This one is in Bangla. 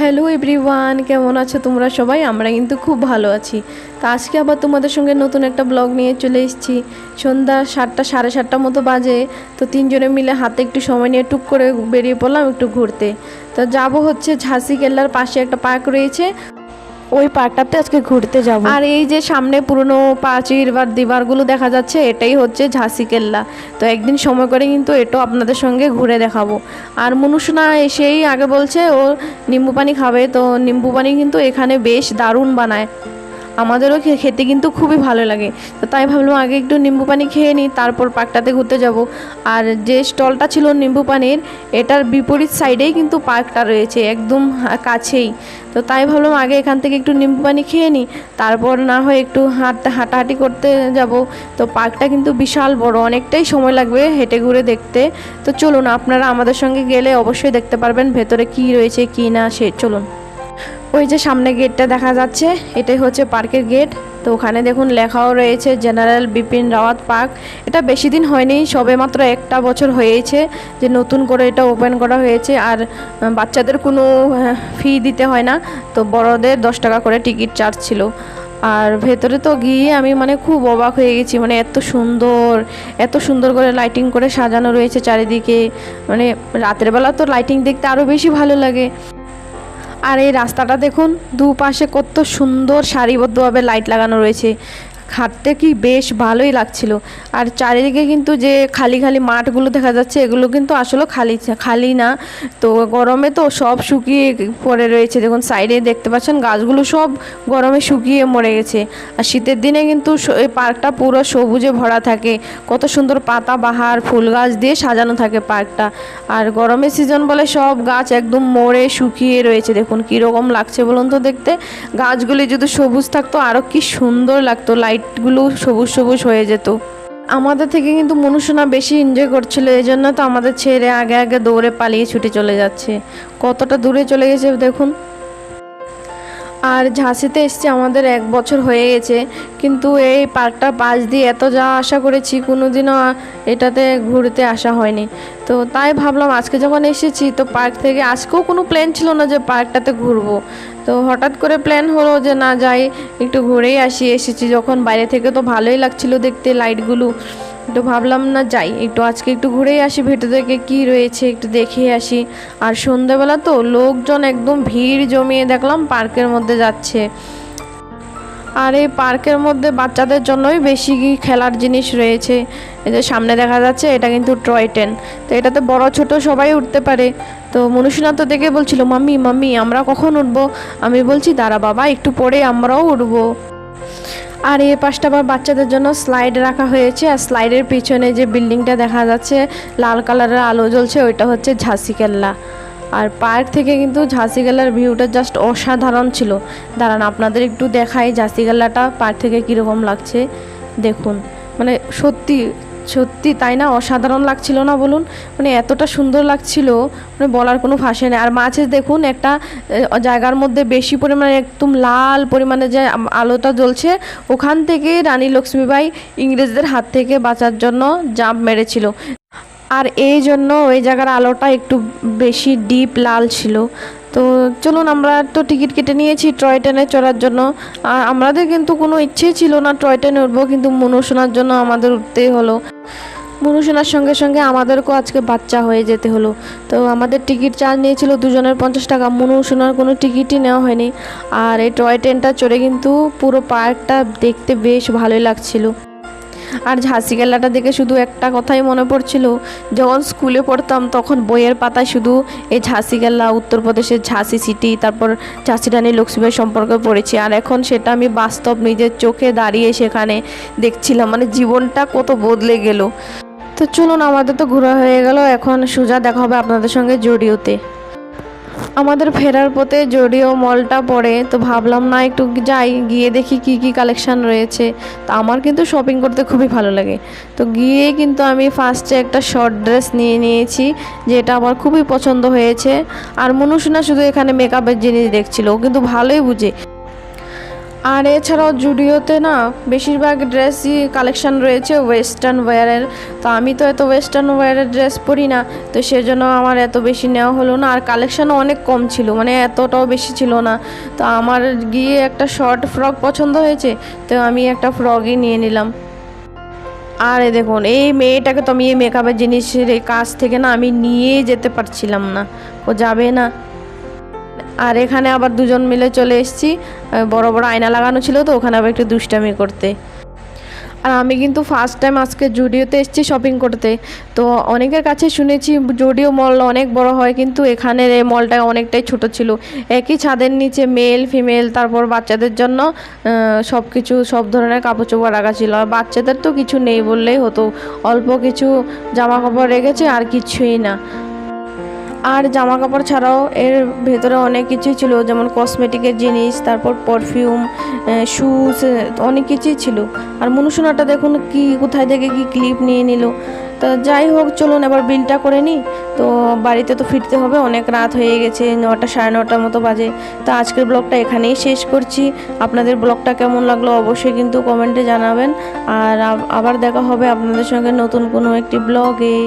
হ্যালো এভরিওয়ান কেমন আছো তোমরা সবাই? আমরা কিন্তু খুব ভালো আছি। তা আজকে আবার তোমাদের সঙ্গে নতুন একটা ব্লগ নিয়ে চলে এসেছি। সন্ধ্যা সাতটা, সাড়ে সাতটা মতো বাজে, তো তিনজনে মিলে হাতে একটু সময় নিয়ে টুক করে বেরিয়ে পড়লাম একটু ঘুরতে। তো যাব হচ্ছে ঝাঁসি কেল্লার পাশে একটা পার্ক রয়েছে। ওই পার্কটাতে আজকে ঘুরতে যাব। আর এই যে সামনে পুরনো প্রাচীর বা দিবারগুলো দেখা যাচ্ছে, এটাই হচ্ছে ঝাঁসি কেল্লা। তো একদিন সময় করে কিন্তু এটাও আপনাদের সঙ্গে ঘুরে দেখাবো। আর মনুষনা এসেই আগে বলছে, ও নিম্বু পানি খাবে, তো নিম্বু পানি কিন্তু এখানে বেশ দারুণ বানায়। আমাদেরও খেতে কিন্তু খুবই ভালো লাগে। তো তাই ভাবলাম আগে একটু নিম্বু পানি খেয়ে নিই, তারপর পার্কটাতে ঘুরতে যাব। আর যে স্টলটা ছিল নিম্বু পানির, এটার বিপরীত সাইডেই কিন্তু পার্কটা রয়েছে, একদম কাছেই। তো তাই ভাবলাম আগে এখান থেকে একটু নিম্বু পানি খেয়ে নিই, তারপর না হয় একটু হাঁটতে হাঁটাহাঁটি করতে যাব। তো পার্কটা কিন্তু বিশাল বড়, অনেকটাই সময় লাগবে হেঁটে ঘুরে দেখতে। তো চলুন, আপনারা আমাদের সঙ্গে গেলে অবশ্যই দেখতে পারবেন ভেতরে কি রয়েছে, কি না, সে চলুন। ওই যে সামনে গেটটা দেখা যাচ্ছে, এটাই হচ্ছে পার্কের গেট। তো ওখানে দেখুন লেখাও রয়েছে, জেনারেল বিপিন রাওয়াত পার্ক। এটা বেশি দিন হয়নি, সবে মাত্র একটা বছর হয়েছে যে নতুন করে এটা ওপেন করা হয়েছে। আর বাচ্চাদের কোনো ফি দিতে হয় না, তো বড়দের দশ টাকা করে টিকিট চার্জ ছিল। আর ভেতরে তো গিয়ে আমি মানে খুব অবাক হয়ে গেছি মানে এত সুন্দর এত সুন্দর করে লাইটিং করে সাজানো রয়েছে চারিদিকে। মানে রাতের বেলা তো লাইটিং দেখতে আরও বেশি ভালো লাগে। আর এই রাস্তাটা দেখুন দুপাশে কত সুন্দর সারিবদ্ধভাবে লাইট লাগানো রয়েছে। হাঁটতে কি বেশ ভালোই লাগছিল। আর চারিদিকে কিন্তু যে খালি খালি মাঠগুলো দেখা যাচ্ছে, এগুলো কিন্তু আসলে খালি খালি না। তো গরমে তো সব শুকিয়ে পড়ে রয়েছে। দেখুন, সাইডে দেখতে পাচ্ছেন, গাছগুলো সব গরমে শুকিয়ে মরে গেছে। আর শীতের দিনে কিন্তু এই পার্কটা পুরো সবুজে ভরা থাকে। কত সুন্দর পাতা বাহার, ফুল গাছ দিয়ে সাজানো থাকে পার্কটা। আর গরমের সিজন বলে সব গাছ একদম মরে শুকিয়ে রয়েছে। দেখুন, কীরকম লাগছে বলুন তো দেখতে। গাছগুলি যদি সবুজ থাকতো আরও কি সুন্দর লাগতো। লাইটগুলো সবুজ সবুজ হয়ে যেত। আমাদের থেকে কিন্তু মনুষ্যনা বেশি এনজয় করছিল এই জন্য তো আমাদের ছেড়ে আগে আগে দৌড়ে পালিয়ে ছুটে চলে যাচ্ছে। কতটা দূরে চলে গেছে দেখুন। আর ঝাঁসিতে এসছি, আমাদের এক বছর হয়ে গেছে, কিন্তু এই পার্কটার পাশ দিয়ে এত যা আশা করেছি, কোনোদিনও এটাতে ঘুরতে আসা হয়নি। তো তাই ভাবলাম আজকে যখন এসেছি, তো পার্ক থেকে, আজকেও কোনো প্ল্যান ছিল না যে পার্কটাতে ঘুরবো। তো হঠাৎ করে প্ল্যান হলো যে না যাই, একটু ঘুরেই আসি, এসেছি। যখন বাইরে থেকে তো ভালোই লাগছিল দেখতে লাইটগুলো তো ভাবলাম না যাই, একটু আজকে একটু ঘুরেই আসি, ভেতর থেকে কী রয়েছে একটু দেখে আসি। আর সন্ধ্যাবেলা তো লোকজন একদম ভিড় জমিয়ে দেখলাম পার্কের মধ্যে যাচ্ছে। আর এই পার্কের মধ্যে বাচ্চাদের জন্যই বেশি খেলার জিনিস রয়েছে। এই যে সামনে দেখা যাচ্ছে, এটা কিন্তু টয় ট্রেন। তো এটাতে বড় ছোট সবাই উঠতে পারে। তো মনুষ্যনাথ দেখে বলছিল, মাম্মি মাম্মি, আমরা কখন উঠবো? আমি বলছি, দাঁড়া বাবা, একটু পরে আমরাও উঠবো। আর এই পাশটা আবার বাচ্চাদের জন্য স্লাইড রাখা হয়েছে, আর স্লাইডের পিছনে যে বিল্ডিংটা দেখা যাচ্ছে, লাল কালারের আলো জ্বলছে, ওইটা হচ্ছে ঝাঁসি কেল্লা। আর পার্ক থেকে কিন্তু ঝাঁসি কেল্লার ভিউটা জাস্ট অসাধারণ ছিল। দাঁড়ান, আপনাদের একটু দেখাই ঝাঁসি কেল্লাটা, পার্ক থেকে কীরকম লাগছে, দেখুন। মানে সত্যি সত্যি তাই না? অসাধারণ লাগছিল না বলুন? মানে এতটা সুন্দর লাগছিল মানে বলার কোনো ভাষা নেই। আর মাঝে দেখুন একটা জায়গার মধ্যে বেশি পরিমাণে একদম লাল পরিমাণে যে আলোটা জ্বলছে, ওখান থেকে রানী লক্ষ্মীবাই ইংরেজদের হাত থেকে বাঁচার জন্য জাম্প মেরেছিল। আর এই জন্য ওই জায়গার আলোটা একটু বেশি ডিপ লাল ছিল। তো চলুন, আমরা তো টিকিট কেটে নিয়েছি টয় ট্রেনে চড়ার জন্য। আর আমাদের কিন্তু কোনো ইচ্ছেই ছিল না টয় ট্রেনে উঠবো, কিন্তু মনুষণার জন্য আমাদের উঠতেই হলো। মনুষণার সঙ্গে সঙ্গে আমাদেরকেও আজকে বাচ্চা হয়ে যেতে হলো। তো আমাদের টিকিট চার্জ নিয়েছিল দুজনের পঞ্চাশ টাকা। মনুষণার কোনো টিকিটই নেওয়া হয়নি। আর এই টয় ট্রেনটা চড়ে কিন্তু পুরো পার্কটা দেখতে বেশ ভালোই লাগছিল। আর ঝাঁসি কেল্লাটা দেখে শুধু একটা কথাই মনে পড়ছিল, যখন স্কুলে পড়তাম তখন বইয়ের পাতায় শুধু এই ঝাঁসি কেল্লা, উত্তরপ্রদেশের ঝাঁসি সিটি, তারপর ঝাঁসি রানী লক্ষ্মীবাই সম্পর্কে পড়েছি। আর এখন সেটা আমি বাস্তব নিজের চোখে দাঁড়িয়ে সেখানে দেখছিলাম। মানে জীবনটা কত বদলে গেল। তো চলুন, আমাদের তো ঘোরা হয়ে গেল। এখন সোজা দেখা হবে আপনাদের সঙ্গে জড়িওতে। আমাদের ফেরার পথে জড়িও মলটা পড়ে, তো ভাবলাম না একটু যাই, গিয়ে দেখি কি কি কালেকশন রয়েছে। তো আমার কিন্তু শপিং করতে খুবই ভালো লাগে। তো গিয়ে কিন্তু আমি ফার্স্টে একটা শর্ট ড্রেস নিয়ে নিয়েছি, যেটা আমার খুবই পছন্দ হয়েছে। আর মনুষনা শুধু এখানে মেকআপের জিনিস দেখছিল কিন্তু ভালোই বুঝে। আর এছাড়াও জুডিওতে না বেশিরভাগ ড্রেসই কালেকশান রয়েছে ওয়েস্টার্ন ওয়্যারের। তো আমি তো এত ওয়েস্টার্ন ওয়্যারের ড্রেস পরি না, তো সেজন্য আমার এত বেশি নেওয়া হলো না। আর কালেকশানও অনেক কম ছিল মানে এতটাও বেশি ছিল না। তো আমার গিয়ে একটা শর্ট ফ্রক পছন্দ হয়েছে, তো আমি একটা ফ্রকই নিয়ে নিলাম। আর এই দেখুন, এই মেয়েটাকে তো আমি এই মেকআপের জিনিসের কাজ থেকে না আমি নিয়ে যেতে পারছিলাম না। ও যাবে না। আর এখানে আবার দুজন মিলে চলে এসেছি। বড় বড় আয়না লাগানো ছিল তো, ওখানে আবার একটু দুষ্টামি করতে। আর আমি কিন্তু ফার্স্ট টাইম আজকে জুডিওতে এসেছি শপিং করতে। তো অনেকের কাছে শুনেছি, জুডিও মল অনেক বড় হয়, কিন্তু এখানের এই মলটা অনেকটাই ছোট ছিল। একই ছাদের নিচে মেল ফিমেল তারপর বাচ্চাদের জন্য সব কিছু সব ধরনের কাপড় চোপড় রাখা ছিল। আর বাচ্চাদের তো কিছু নেই বললেই হতো। অল্প কিছু জামা কাপড় রেখেছে, আর কিছুই না। আর জামা কাপড় ছাড়াও এর ভেতরে অনেক কিছুই ছিল, যেমন কসমেটিকের জিনিস, তারপর পারফিউম শুজ অনেক কিছুই ছিল। আর মনুষোনাটা দেখুন কি, কোথায় থেকে কি ক্লিপ নিয়ে নিল। তা যাই হোক, চলুন এবার বিলটা করে নিই। তো বাড়িতে তো ফিরতে হবে, অনেক রাত হয়ে গেছে, নটা সাড়ে নটার মতো বাজে। তো আজকের ব্লগটা এখানেই শেষ করছি। আপনাদের ব্লগটা কেমন লাগল অবশ্যই কিন্তু কমেন্টে জানাবেন। আর আবার দেখা হবে আপনাদের সঙ্গে নতুন কোনো একটি ব্লগে।